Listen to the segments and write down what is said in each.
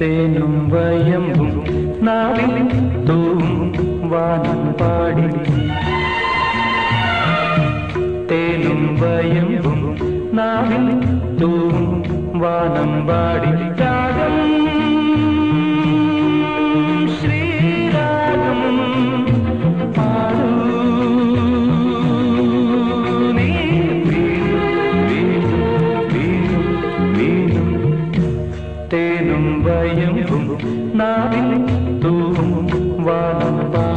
തേനും വയമ്പും നാവിൽ തൂവും വാനം പാടി തേനും വയമ്പും നാവിൽ തൂവും വാനം പാടി തേനും വയമ്പും നാവിൽ തൂവും വാനം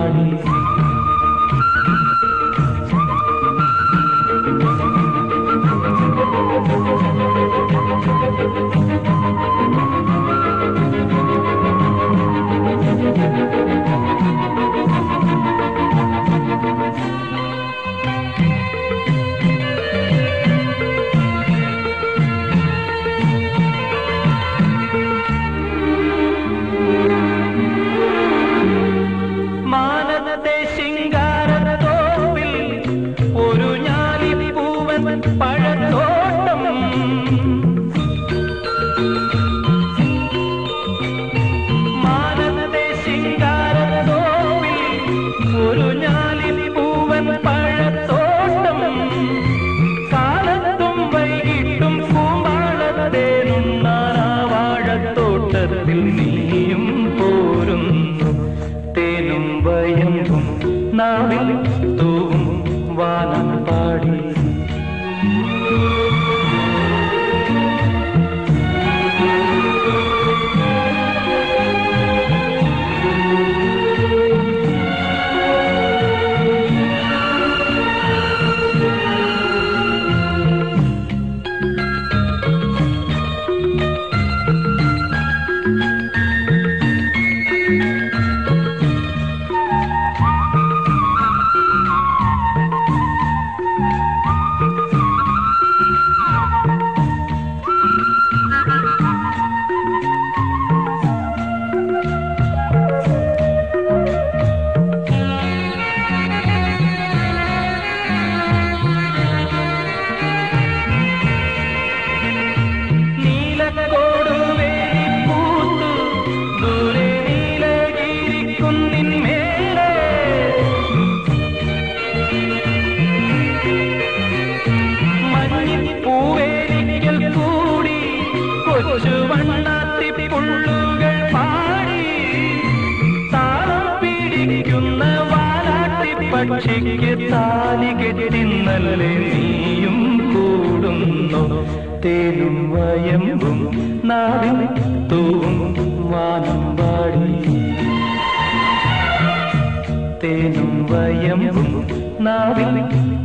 പാടി വയമ്പും നാവിൽ തൂവും വാനം പാടി വണ്ണാത്തി പാടി താളം പിടിക്കുന്ന വാലാട്ടി പക്ഷിക്ക് നീയും കൂടുന്നു. തേനും വയമ്പും നാവിൽ തൂവും വാനം പാടി. തേനും വയമ്പും നാവിൽ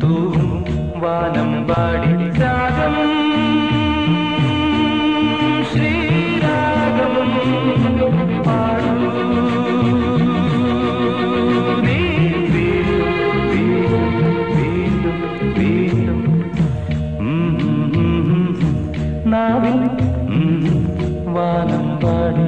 തൂവും വാനം പാടി. രാഗം നാവിൽ വാനം പാടി